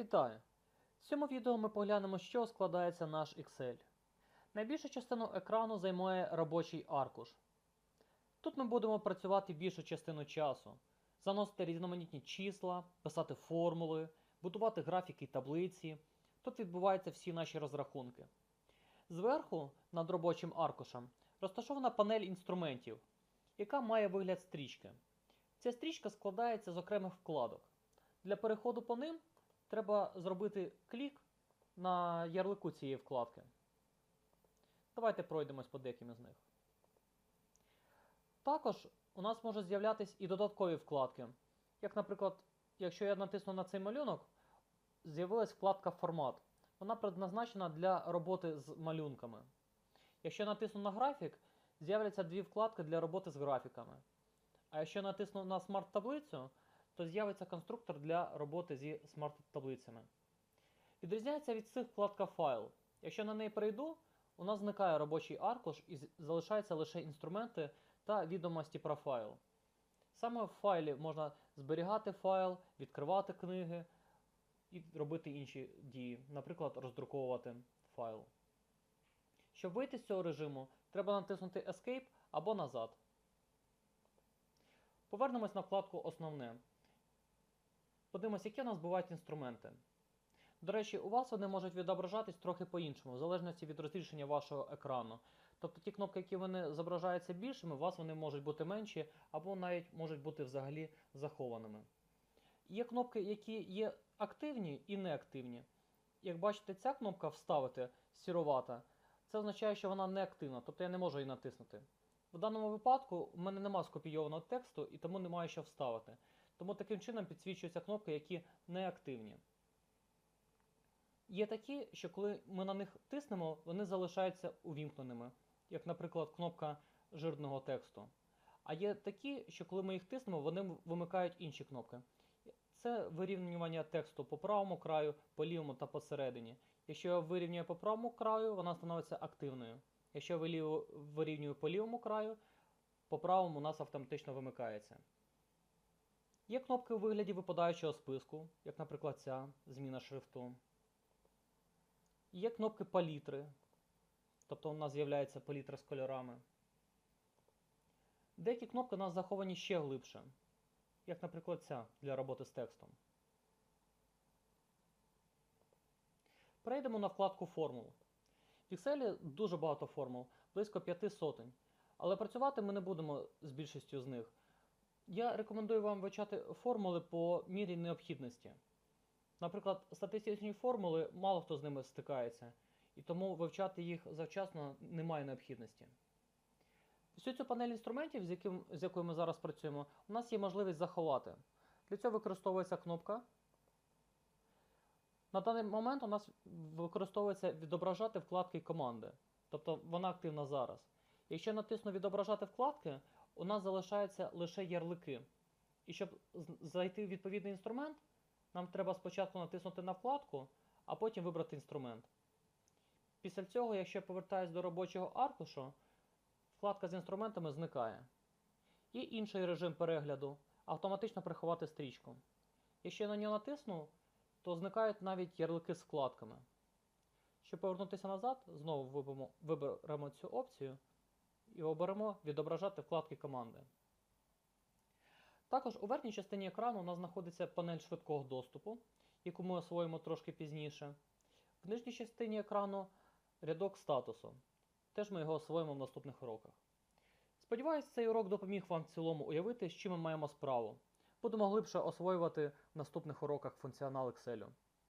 Вітаю! В цьому відео ми поглянемо, чого складається наш Excel. Найбільшу частину екрану займає робочий аркуш. Тут ми будемо працювати більшу частину часу, заносити різноманітні числа, писати формули, будувати графіки і таблиці. Тут відбуваються всі наші розрахунки. Зверху, над робочим аркушем, розташована панель інструментів, яка має вигляд стрічки. Ця стрічка складається з окремих вкладок. Для переходу по ним треба зробити клік на ярлику цієї вкладки. Давайте пройдемось по деяким із них. Також у нас можуть з'являтися і додаткові вкладки. Як, наприклад, якщо я натисну на цей малюнок, з'явилась вкладка Формат. Вона предназначена для роботи з малюнками. Якщо натисну на графік, з'являться дві вкладки для роботи з графіками. А якщо натисну на смарт-таблицю, то з'явиться конструктор для роботи зі смарт-таблицями. Відрізняється від цих вкладка Файл. Якщо на неї перейду, у нас зникає робочий аркуш і залишаються лише інструменти та відомості про файл. Саме в файлі можна зберігати файл, відкривати книги і робити інші дії, наприклад, роздруковувати файл. Щоб вийти з цього режиму, треба натиснути Escape або назад. Повернемось на вкладку Основне. Подивимось, які у нас бувають інструменти. До речі, у вас вони можуть відображатись трохи по-іншому, в залежності від розрішення вашого екрану. Тобто ті кнопки, які вони зображаються більшими, у вас вони можуть бути менші, або навіть можуть бути взагалі захованими. Є кнопки, які є активні і неактивні. Як бачите, ця кнопка Вставити сіровата, це означає, що вона не активна, тобто я не можу її натиснути. В даному випадку в мене немає скопійованого тексту і тому немає що вставити. Тому таким чином підсвічуються кнопки, які не активні. Є такі, що коли ми на них тиснемо, вони залишаються увімкненими, як, наприклад, кнопка жирного тексту. А є такі, що коли ми їх тиснемо, вони вимикають інші кнопки. Це вирівнювання тексту по правому краю, по лівому та посередині. Якщо я вирівнюю по правому краю, вона становиться активною. Якщо я вирівнюю по лівому краю, по правому у нас автоматично вимикається. Є кнопки у вигляді випадаючого списку, як, наприклад, ця зміна шрифту. Є кнопки палітри, тобто у нас з'являється палітра з кольорами. Деякі кнопки у нас заховані ще глибше, як, наприклад, ця для роботи з текстом. Перейдемо на вкладку формул. В Excel дуже багато формул, близько п'яти сотень. Але працювати ми не будемо з більшістю з них. Я рекомендую вам вивчати формули по мірі необхідності. Наприклад, статистичні формули мало хто з ними стикається, і тому вивчати їх завчасно немає необхідності. Всю цю панель інструментів, з, яким, з якою ми зараз працюємо, у нас є можливість заховати. Для цього використовується кнопка. На даний момент у нас використовується відображати вкладки команди. Тобто вона активна зараз. Якщо натисну відображати вкладки, у нас залишаються лише ярлики. І щоб зайти в відповідний інструмент, нам треба спочатку натиснути на вкладку, а потім вибрати інструмент. Після цього, якщо я повертаюся до робочого аркушу, вкладка з інструментами зникає. Є інший режим перегляду автоматично приховати стрічку. Якщо я на нього натисну, то зникають навіть ярлики з вкладками. Щоб повернутися назад, знову виберемо цю опцію і оберемо відображати вкладки команди. Також у верхній частині екрану у нас знаходиться панель швидкого доступу, яку ми освоїмо трошки пізніше. В нижній частині екрану рядок статусу. Теж ми його освоїмо в наступних уроках. Сподіваюсь, цей урок допоміг вам в цілому уявити, з чим ми маємо справу. Будемо глибше освоювати в наступних уроках функціонал Excel.